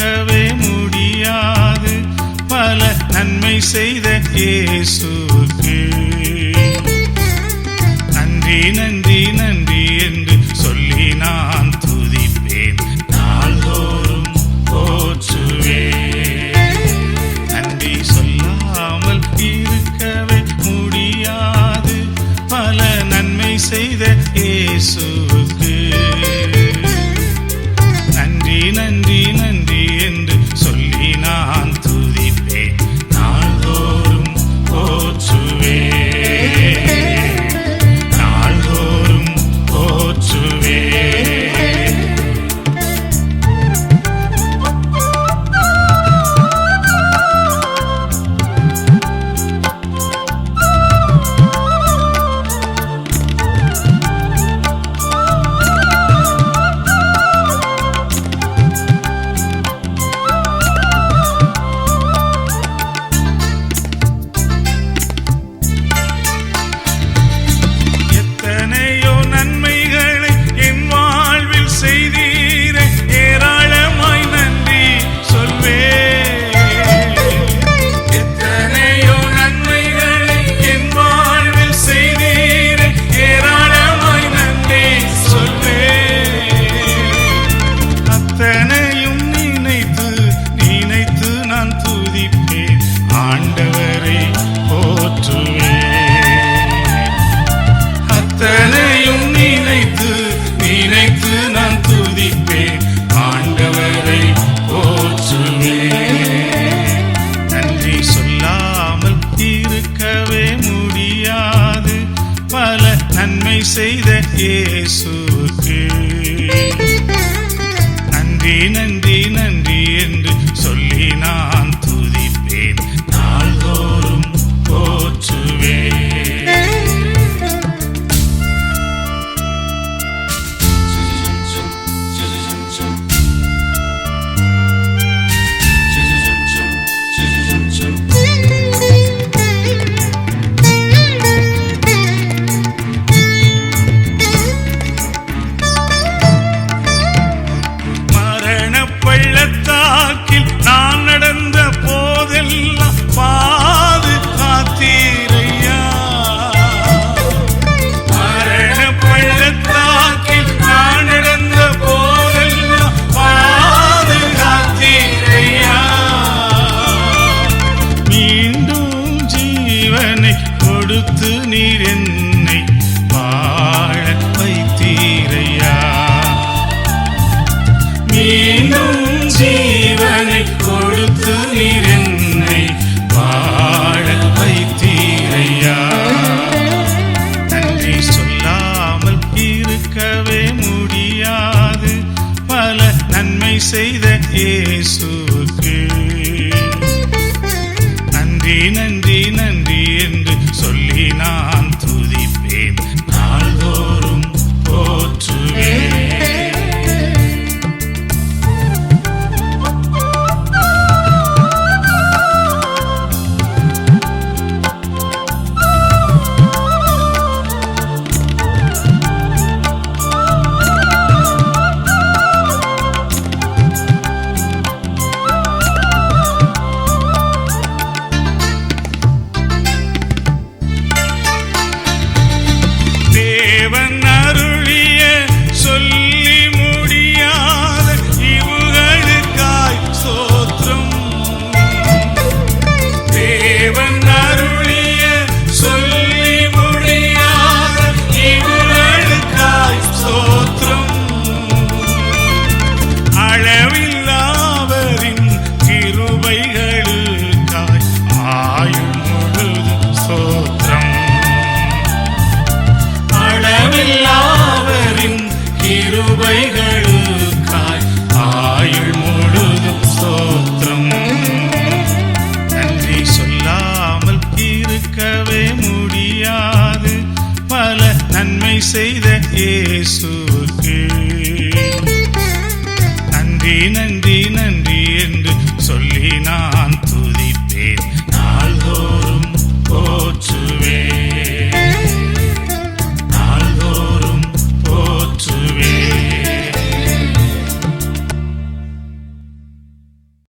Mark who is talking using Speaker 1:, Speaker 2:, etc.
Speaker 1: மறக்கவே முடியாது. பல நன்மை செய்த இயேசுக்கு. நன்றி நன்றி நன்றி என்று சொல்லி நான் துதிப்பேன். நாள்தோறும் போற்றுவேன் நன்றி சொல்லாமல் இருக்கவே முடியாது. பல நன்மை செய்த இயேசுக்கு. நன்றி நன்றி say that yeah ஜீவனை கொடுத்து நீர் என்னை வாழ வைத்தீரையா. மீண்டும் ஜீவனை கொடுத்து நீர் என்னை வாழ வைத்தீரையா. நன்றி சொல்லாமல் இருக்கவே முடியாது. பல நன்மை செய்த இயேசு me.